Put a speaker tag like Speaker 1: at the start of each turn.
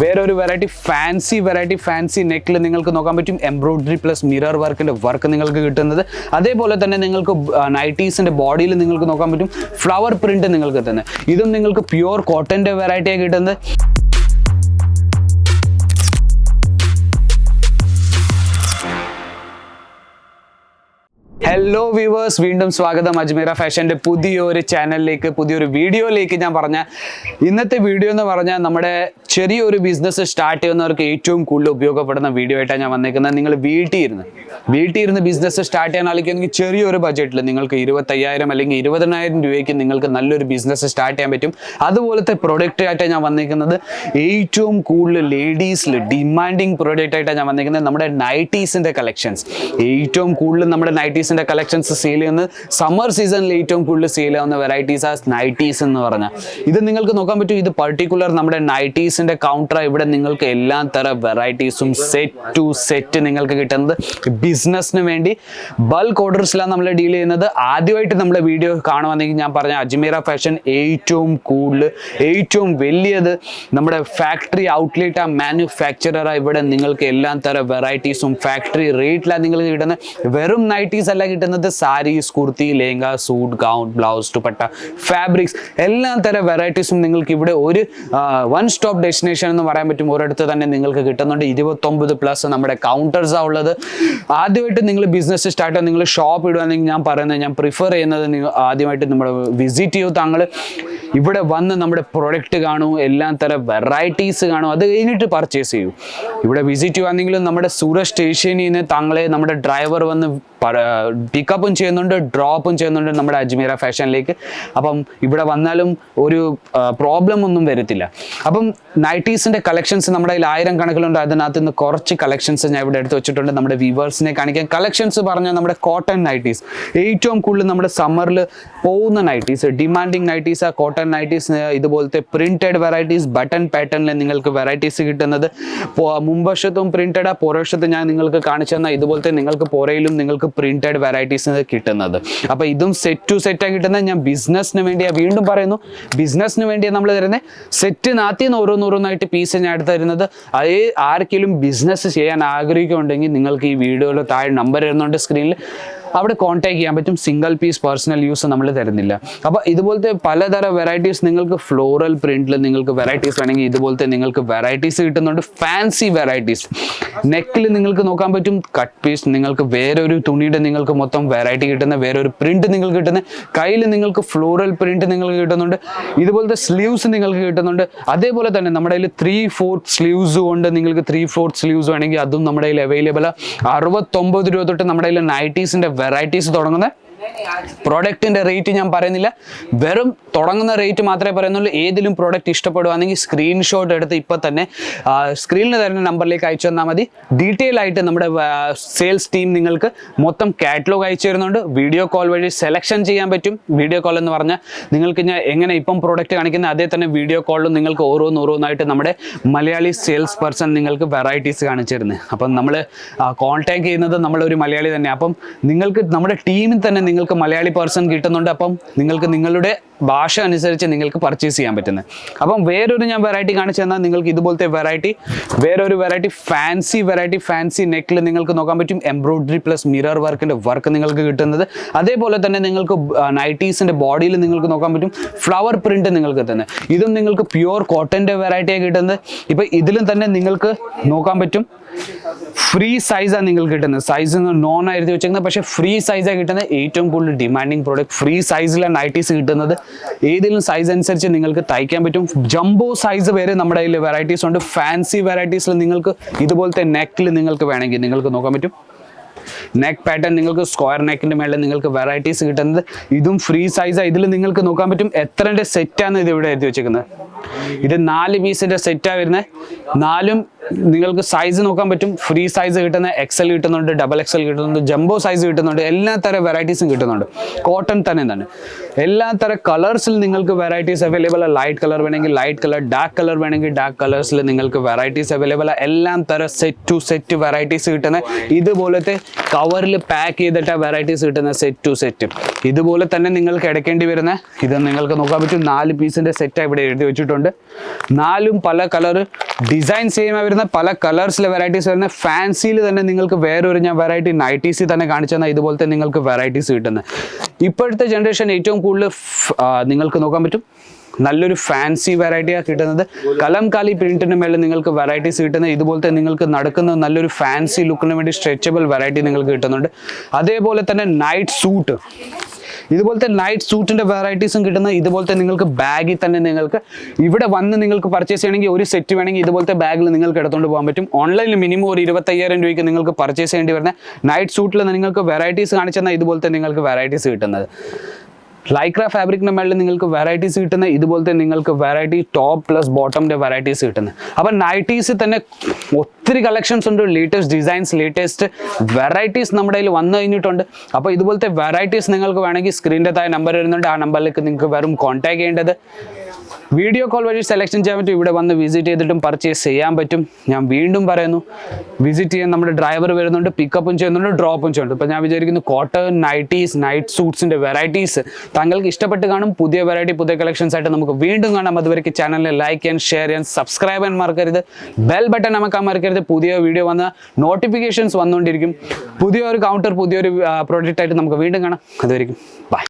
Speaker 1: വേറൊരു variety fancy variety fancy നെക്കിൽ നിങ്ങൾക്ക് നോക്കാൻ പറ്റും. എംബ്രോയിഡറി പ്ലസ് മിറർ വർക്കിന്റെ വർക്ക് നിങ്ങൾക്ക് കിട്ടുന്നത്. അതേപോലെ തന്നെ നിങ്ങൾക്ക് നൈറ്റീസിന്റെ ബോഡിയിൽ നിങ്ങൾക്ക് നോക്കാൻ പറ്റും. ഫ്ലവർ പ്രിന്റ് നിങ്ങൾക്ക് തന്നെ ഇതും നിങ്ങൾക്ക് പ്യുവർ കോട്ടന്റെ വെറൈറ്റിയാണ് കിട്ടുന്നത്. ഹലോ വ്യൂവേഴ്സ് വീണ്ടും സ്വാഗതം. അജ്മീറ ഫാഷന്റെ പുതിയൊരു ചാനലിലേക്ക് പുതിയൊരു വീഡിയോയിലേക്ക് ഞാൻ പറഞ്ഞ ഇന്നത്തെ വീഡിയോ എന്ന് പറഞ്ഞാൽ നമ്മുടെ ചെറിയൊരു ബിസിനസ് സ്റ്റാർട്ട് ചെയ്യുന്നവർക്ക് ഏറ്റവും കൂടുതൽ ഉപയോഗപ്പെടുന്ന വീഡിയോ ആയിട്ടാണ് ഞാൻ വന്നേക്കുന്നത്. നിങ്ങൾ വീട്ടിൽ ഇരുന്ന് വീട്ടിൽ ഇരുന്ന് ബിസിനസ് സ്റ്റാർട്ട് ചെയ്യാൻ ആലോചിക്കുമെങ്കിൽ ചെറിയൊരു ബഡ്ജറ്റിൽ നിങ്ങൾക്ക് ഇരുപത്തയ്യായിരം അല്ലെങ്കിൽ ഇരുപതിനായിരം രൂപയ്ക്ക് നിങ്ങൾക്ക് നല്ലൊരു ബിസിനസ് സ്റ്റാർട്ട് ചെയ്യാൻ പറ്റും. അതുപോലത്തെ പ്രൊഡക്റ്റ് ആയിട്ടാണ് ഞാൻ വന്നേക്കുന്നത്. ഏറ്റവും കൂടുതൽ ലേഡീസിൽ ഡിമാൻഡിങ് പ്രൊഡക്റ്റ് ആയിട്ടാണ് ഞാൻ വന്നേക്കുന്നത്. നമ്മുടെ നൈറ്റീസിന്റെ കളക്ഷൻസ് ഏറ്റവും കൂടുതൽ നമ്മുടെ നൈറ്റീസിന്റെ കളക്ഷൻസ് സെയിൽ ചെയ്യുന്നത് സമ്മർ സീസണിൽ ഏറ്റവും കൂടുതൽ സെയിൽ ആവുന്ന വെറൈറ്റീസ് ആ നൈറ്റീസ് എന്ന് പറഞ്ഞാൽ ഇത് നിങ്ങൾക്ക് നോക്കാൻ പറ്റും ഇത് പർട്ടിക്കുലർ നമ്മുടെ നൈറ്റീസിന്റെ കൗണ്ടർ ഇവിടെ നിങ്ങൾക്ക് എല്ലാ തരം വെറൈറ്റീസും സെറ്റ് ടു സെറ്റ് നിങ്ങൾക്ക് കിട്ടുന്നത്. ബിസിനസ്സിന് വേണ്ടി ബൾക്ക് ഓർഡേഴ്സിലാണ് നമ്മൾ ഡീൽ ചെയ്യുന്നത്. ആദ്യമായിട്ട് നമ്മുടെ വീഡിയോ കാണുവാണെങ്കിൽ ഞാൻ പറഞ്ഞ അജ്മീറ ഫാഷൻ ഏറ്റവും കൂടുതൽ ഏറ്റവും വലിയത് നമ്മുടെ ഫാക്ടറി ഔട്ട്ലെറ്റ് ആ മാനുഫാക്ചറർ ഇവിടെ നിങ്ങൾക്ക് എല്ലാ തരം വെറൈറ്റീസും ഫാക്ടറി റേറ്റിലാണ് നിങ്ങൾക്ക് കിട്ടുന്നത്. വെറും നൈറ്റീസ് അല്ല കിട്ടുന്നത് saris kurti lehenga suit gown blouse dupatta fabrics എല്ലാ തരം വെറൈറ്റീസും നിങ്ങൾക്ക് ഇവിടെ ഒരു വൺ സ്റ്റോപ്പ് ഡെസ്റ്റിനേഷൻ എന്ന് പറയാൻ പറ്റും. ഒരിടത്ത് തന്നെ നിങ്ങൾക്ക് കിട്ടുന്നുണ്ട്. ഇരുപത്തൊമ്പത് പ്ലസ് നമ്മുടെ കൗണ്ടേഴ്സാണ് ഉള്ളത്. ആദ്യമായിട്ട് നിങ്ങൾ ബിസിനസ് സ്റ്റാർട്ട് ചെയ്യാൻ നിങ്ങൾ ഷോപ്പ് ഇടുകയാണെങ്കിൽ ഞാൻ പറയുന്നത് ഞാൻ പ്രിഫർ ചെയ്യുന്നത് നിങ്ങൾ ആദ്യമായിട്ട് നമ്മൾ വിസിറ്റ് ചെയ്യൂ താങ്കൾ ഇവിടെ വന്ന് നമ്മുടെ പ്രൊഡക്റ്റ് കാണൂ എല്ലാ തരം വെറൈറ്റീസ് കാണൂ. അത് കഴിഞ്ഞിട്ട് പർച്ചേസ് ചെയ്യൂ. ഇവിടെ വിസിറ്റ് ചെയ്യുകയാണെങ്കിലും നമ്മുടെ സൂരജ് സ്റ്റേഷനിൽ നിന്ന് താങ്കളെ നമ്മുടെ ഡ്രൈവർ വന്ന് പിക്കപ്പും ചെയ്യുന്നുണ്ട് ഡ്രോപ്പും ചെയ്യുന്നുണ്ട് നമ്മുടെ അജ്മീറ ഫാഷനിലേക്ക്. അപ്പം ഇവിടെ വന്നാലും ഒരു പ്രോബ്ലം ഒന്നും വരത്തില്ല. അപ്പം നൈറ്റീസിന്റെ കളക്ഷൻസ് നമ്മുടെ കയ്യിൽ ആയിരം കണക്കിലുണ്ട് അതിനകത്ത് നിന്ന് കുറച്ച് കളക്ഷൻസ് ഞാൻ ഇവിടെ എടുത്ത് വെച്ചിട്ടുണ്ട് നമ്മുടെ വ്യൂവേഴ്സിനെ കാണിക്കാൻ. കളക്ഷൻസ് പറഞ്ഞാൽ നമ്മുടെ കോട്ടൺ നൈറ്റീസ് ഏറ്റവും കൂടുതൽ നമ്മുടെ സമ്മറിൽ പോകുന്ന നൈറ്റീസ് ഡിമാൻഡിങ് നൈറ്റീസ് ആ കോട്ടൺ നൈറ്റീസ് ഇതുപോലത്തെ പ്രിന്റഡ് വെറൈറ്റീസ് ബട്ടൺ പാറ്റേണിൽ നിങ്ങൾക്ക് വെറൈറ്റീസ് കിട്ടുന്നത്. മുമ്പശത്തും പ്രിന്റഡ് ആ പുറവശത്തും ഞാൻ നിങ്ങൾക്ക് കാണിച്ചു തന്ന ഇതുപോലത്തെ നിങ്ങൾക്ക് പുറയിലും നിങ്ങൾക്ക് പ്രിന്റഡ് വെറൈറ്റീസ് കിട്ടുന്നത്. അപ്പൊ ഇതും സെറ്റ് ടു സെറ്റ് കിട്ടുന്നത്. ഞാൻ ബിസിനസ്സിന് വേണ്ടിയാ വീണ്ടും പറയുന്നു. ബിസിനസ്സിന് വേണ്ടിയാണ് നമ്മൾ തരുന്നത് സെറ്റ് നാത്തി നിന്ന് ഓരോന്നോരോന്നായിട്ട് പീസ് ഞാൻ എടുത്ത് തരുന്നത്. അത് ആർക്കെങ്കിലും ബിസിനസ് ചെയ്യാൻ ആഗ്രഹിക്കുന്നുണ്ടെങ്കിൽ നിങ്ങൾക്ക് ഈ വീഡിയോയിൽ താഴെ നമ്പർ വരുന്നുണ്ട് സ്ക്രീനിൽ അവിടെ കോൺടാക്ട് ചെയ്യാൻ പറ്റും. സിംഗിൾ പീസ് പേഴ്സണൽ യൂസ് നമ്മൾ തരുന്നില്ല. അപ്പോൾ ഇതുപോലത്തെ പലതരം വെറൈറ്റീസ് നിങ്ങൾക്ക് ഫ്ലോറൽ പ്രിന്റിൽ നിങ്ങൾക്ക് വെറൈറ്റീസ് വേണമെങ്കിൽ ഇതുപോലത്തെ നിങ്ങൾക്ക് വെറൈറ്റീസ് കിട്ടുന്നുണ്ട്. ഫാൻസി വെറൈറ്റീസ് നെക്കിൽ നിങ്ങൾക്ക് നോക്കാൻ പറ്റും കട്ട് പീസ് നിങ്ങൾക്ക് വേറൊരു തുണിയുടെ നിങ്ങൾക്ക് മൊത്തം വെറൈറ്റി കിട്ടുന്ന വേറൊരു പ്രിന്റ് നിങ്ങൾക്ക് കിട്ടുന്ന കയ്യിൽ നിങ്ങൾക്ക് ഫ്ലോറൽ പ്രിന്റ് നിങ്ങൾക്ക് കിട്ടുന്നുണ്ട് ഇതുപോലത്തെ സ്ലീവ്സ് നിങ്ങൾക്ക് കിട്ടുന്നുണ്ട്. അതേപോലെ തന്നെ നമ്മുടെ കയ്യിൽ ത്രീ ഫോർത്ത് സ്ലീവ്സ് കൊണ്ട് നിങ്ങൾക്ക് ത്രീ ഫോർത്ത് സ്ലീവ്സ് വേണമെങ്കിൽ അതും നമ്മുടെ കയ്യിൽ അവൈലബിൾ അറുപത്തൊമ്പത് രൂപ തൊട്ട് നമ്മുടെ കയ്യിൽ നൈറ്റീസിന്റെ വെറൈറ്റീസ് തുടങ്ങുന്നത് പ്രോഡക്റ്റിന്റെ റേറ്റ് ഞാൻ പറയുന്നില്ല. വെറും തുടങ്ങുന്ന റേറ്റ് മാത്രമേ പറയുന്നുള്ളൂ. ഏതിലും പ്രോഡക്റ്റ് ഇഷ്ടപ്പെടുവാണെങ്കിൽ സ്ക്രീൻഷോട്ട് എടുത്ത് ഇപ്പം തന്നെ സ്ക്രീനിൽ തരുന്ന നമ്പറിലേക്ക് അയച്ചു തന്നാൽ മതി. ഡീറ്റെയിൽ ആയിട്ട് നമ്മുടെ സെയിൽസ് ടീം നിങ്ങൾക്ക് മൊത്തം കാറ്റലോഗ് അയച്ചു തരുന്നുണ്ട്. വീഡിയോ കോൾ വഴി സെലക്ഷൻ ചെയ്യാൻ പറ്റും. വീഡിയോ കോൾ എന്ന് പറഞ്ഞാൽ നിങ്ങൾക്ക് ഞാൻ എങ്ങനെ ഇപ്പം പ്രോഡക്റ്റ് കാണിക്കുന്ന അതേ തന്നെ വീഡിയോ കോളിലും നിങ്ങൾക്ക് ഓരോന്ന് ഓരോന്നായിട്ട് നമ്മുടെ മലയാളി സെയിൽസ് പേഴ്സൺ നിങ്ങൾക്ക് വെറൈറ്റീസ് കാണിച്ചു തരുന്നത്. അപ്പം നമ്മൾ കോൺടാക്ട് ചെയ്യുന്നത് നമ്മളൊരു മലയാളി തന്നെ അപ്പം നിങ്ങൾക്ക് നമ്മുടെ ടീമിൽ തന്നെ നിങ്ങൾക്ക് മലയാളി പേഴ്സൺ കിട്ടുന്നുണ്ട്. അപ്പം നിങ്ങൾക്ക് നിങ്ങളുടെ ഭാഷ അനുസരിച്ച് നിങ്ങൾക്ക് പർച്ചേസ് ചെയ്യാൻ പറ്റുന്നത്. അപ്പം വേറൊരു ഞാൻ വെറൈറ്റി കാണിച്ചു തന്നാൽ നിങ്ങൾക്ക് ഇതുപോലത്തെ വെറൈറ്റി വേറൊരു വെറൈറ്റി ഫാൻസി വെറൈറ്റി ഫാൻസി നെക്കിൽ നിങ്ങൾക്ക് നോക്കാൻ പറ്റും. എംബ്രോയിഡറി പ്ലസ് മിറർ വർക്കിന്റെ വർക്ക് നിങ്ങൾക്ക് കിട്ടുന്നത്. അതേപോലെ തന്നെ നിങ്ങൾക്ക് നൈറ്റീസിന്റെ ബോഡിയിൽ നിങ്ങൾക്ക് നോക്കാൻ പറ്റും. ഫ്ലവർ പ്രിന്റ് നിങ്ങൾക്ക് കിട്ടുന്നത് ഇതും നിങ്ങൾക്ക് പ്യുവർ കോട്ടന്റെ വെറൈറ്റിയാണ് കിട്ടുന്നത്. ഇപ്പൊ ഇതിലും തന്നെ നിങ്ങൾക്ക് നോക്കാൻ പറ്റും. ഫ്രീ സൈസാണ് നിങ്ങൾക്ക് കിട്ടുന്നത്. സൈസ് നോൺ ആയിരുന്നു വെച്ചേക്കുന്നത്. പക്ഷേ ഫ്രീ സൈസാണ് കിട്ടുന്നത് ഏറ്റവും കൂടുതൽ ഡിമാൻഡിങ് പ്രോഡക്റ്റ് ഫ്രീ സൈസിലാണ് നൈറ്റീസ് കിട്ടുന്നത്. ഏതെങ്കിലും സൈസ് അനുസരിച്ച് നിങ്ങൾക്ക് തയ്ക്കാൻ പറ്റും. ജംബോ സൈസ് വരെ നമ്മുടെ കയ്യിൽ വെറൈറ്റീസ് ഉണ്ട്. ഫാൻസി വെറൈറ്റീസിൽ നിങ്ങൾക്ക് ഇതുപോലത്തെ നെക്കിൽ നിങ്ങൾക്ക് വേണമെങ്കിൽ നിങ്ങൾക്ക് നോക്കാൻ പറ്റും. നെക്ക് പാറ്റേൺ നിങ്ങൾക്ക് സ്ക്വയർ നെക്കിന്റെ മേളിൽ നിങ്ങൾക്ക് വെറൈറ്റീസ് കിട്ടുന്നത്. ഇതും ഫ്രീ സൈസാണ് ഇതിൽ നിങ്ങൾക്ക് നോക്കാൻ പറ്റും എത്രന്റെ സെറ്റാണ് ഇത് ഇവിടെ എഴുതി വെച്ചേക്കുന്നത് ഇത് നാല് പീസിന്റെ സെറ്റാണ് വരുന്നത്. നാലും നിങ്ങൾക്ക് സൈസ് നോക്കാൻ പറ്റും. ഫ്രീ സൈസ് കിട്ടുന്ന എക്സൽ കിട്ടുന്നുണ്ട് ഡബിൾ എക്സൽ കിട്ടുന്നുണ്ട് ജംബോ സൈസ് കിട്ടുന്നുണ്ട്. എല്ലാ തരം വെറൈറ്റീസും കിട്ടുന്നുണ്ട്. കോട്ടൺ തന്നെ തന്നെ എല്ലാ തരം കളേഴ്സിൽ നിങ്ങൾക്ക് വെറൈറ്റീസ് അവൈലബിൾ ലൈറ്റ് കളർ വേണമെങ്കിൽ ലൈറ്റ് കളർ ഡാർക്ക് കളർ വേണമെങ്കിൽ ഡാർക്ക് കളേഴ്സിൽ നിങ്ങൾക്ക് വെറൈറ്റീസ് അവൈലബിൾ എല്ലാം തരം സെറ്റ് ടു സെറ്റ് വെറൈറ്റീസ് കിട്ടുന്ന ഇതുപോലത്തെ കവറിൽ പാക്ക് ചെയ്തിട്ട് വെറൈറ്റീസ് കിട്ടുന്ന സെറ്റ് ടു സെറ്റ് ഇതുപോലെ തന്നെ നിങ്ങൾക്ക് എടുക്കേണ്ടി വരുന്ന ഇത് നിങ്ങൾക്ക് നോക്കാൻ പറ്റും നാല് പീസിന്റെ സെറ്റ് ഇവിടെ എഴുതി വെച്ചിട്ടുണ്ട്. നാലും പല കളർ ഡിസൈൻ സെയിം വരുന്ന പല കളേഴ്സിലെ വെറൈറ്റീസ് വരുന്ന ഫാൻസിയിൽ തന്നെ നിങ്ങൾക്ക് വേറൊരു ഞാൻ വെറൈറ്റി നൈറ്റീസിൽ തന്നെ കാണിച്ചു തന്നാൽ ഇതുപോലത്തെ നിങ്ങൾക്ക് വെറൈറ്റീസ് കിട്ടുന്നത് ഇപ്പോഴത്തെ ജനറേഷൻ ഏറ്റവും കൂടുതൽ നിങ്ങൾക്ക് നോക്കാൻ പറ്റും. നല്ലൊരു ഫാൻസി വെറൈറ്റിയാണ് കിട്ടുന്നത്. കലംകാലി പ്രിന്റിന് മേളിൽ നിങ്ങൾക്ക് വെറൈറ്റീസ് കിട്ടുന്നത്. ഇതുപോലത്തെ നിങ്ങൾക്ക് നടക്കുന്ന നല്ലൊരു ഫാൻസി ലുക്കിന് വേണ്ടി സ്ട്രെച്ചബിൾ വെറൈറ്റി നിങ്ങൾക്ക് കിട്ടുന്നുണ്ട്. അതേപോലെ തന്നെ നൈറ്റ് സൂട്ട് ഇതുപോലത്തെ നൈറ്റ് സൂട്ടിന്റെ വെറൈറ്റീസും കിട്ടുന്ന ഇതുപോലത്തെ നിങ്ങൾക്ക് ബാഗിൽ തന്നെ നിങ്ങൾക്ക് ഇവിടെ വന്ന് നിങ്ങൾക്ക് പർച്ചേസ് ചെയ്യണമെങ്കിൽ ഒരു സെറ്റ് വേണമെങ്കിൽ ഇതുപോലത്തെ ബാഗിൽ നിങ്ങൾക്ക് എടുത്തുകൊണ്ട് പോകാൻ പറ്റും. ഓൺലൈനിൽ മിനിമം ഒരു ഇരുപത്തയ്യായിരം രൂപയ്ക്ക് നിങ്ങൾക്ക് പർച്ചേസ് ചെയ്യേണ്ടി വരുന്ന നൈറ്റ് സൂട്ടിൽ നിങ്ങൾക്ക് വെറൈറ്റീസ് കാണിച്ചെന്നാൽ ഇതുപോലത്തെ നിങ്ങൾക്ക് വെറൈറ്റീസ് കിട്ടുന്നത്. ലൈക്ര ഫാബ്രിക്കിന് മേളിൽ നിങ്ങൾക്ക് വെറൈറ്റീസ് കിട്ടുന്ന ഇതുപോലത്തെ നിങ്ങൾക്ക് വെറൈറ്റി ടോപ്പ് പ്ലസ് ബോട്ടമിന്റെ വെറൈറ്റീസ് കിട്ടുന്നത് അപ്പം നൈറ്റീസിൽ തന്നെ ഒത്തിരി കളക്ഷൻസ് ഉണ്ട്. ലേറ്റസ്റ്റ് ഡിസൈൻസ് ലേറ്റസ്റ്റ് വെറൈറ്റീസ് നമ്മുടെ കയ്യിൽ വന്നു കഴിഞ്ഞിട്ടുണ്ട്. അപ്പോൾ ഇതുപോലത്തെ വെറൈറ്റീസ് നിങ്ങൾക്ക് വേണമെങ്കിൽ സ്ക്രീനിന്റെ താഴെ നമ്പർ വരുന്നുണ്ട്. ആ നമ്പറിലേക്ക് നിങ്ങൾക്ക് വെറും കോൺടാക്ട് ചെയ്യേണ്ടത്. വീഡിയോ കോൾ വഴി സെലക്ഷൻ ചെയ്യാൻ പറ്റും. ഇവിടെ വന്ന് വിസിറ്റ് ചെയ്തിട്ടും പർച്ചേസ് ചെയ്യാൻ പറ്റും. ഞാൻ വീണ്ടും പറയുന്നു വിസിറ്റ് ചെയ്യാൻ നമ്മുടെ ഡ്രൈവർ വരുന്നുണ്ട് പിക്കപ്പും ചെയ്യുന്നുണ്ട് ഡ്രോപ്പും ചെയ്യുന്നുണ്ട്. ഇപ്പം ഞാൻ വിചാരിക്കുന്നു കോട്ടൺ നൈറ്റീസ് നൈറ്റ് സൂട്ട്സിന്റെ വെറൈറ്റീസ് താങ്കൾക്ക് ഇഷ്ടപ്പെട്ട് കാണും. പുതിയ വെറൈറ്റി പുതിയ കളക്ഷൻസ് ആയിട്ട് നമുക്ക് വീണ്ടും കാണാം. അതുവരെ ചാനലിനെ ലൈക്ക് ചെയ്യാൻ ഷെയർ ചെയ്യാൻ സബ്സ്ക്രൈബ് ചെയ്യാൻ മറക്കരുത്. ബെൽ ബട്ടൺ നമുക്ക് മറക്കരുത്. പുതിയ വീഡിയോ വന്ന നോട്ടിഫിക്കേഷൻസ് വന്നുകൊണ്ടിരിക്കും. പുതിയൊരു കൗണ്ടർ പുതിയൊരു പ്രോഡക്റ്റ് ആയിട്ട് നമുക്ക് വീണ്ടും കാണാം. അതുവരെയും ബൈ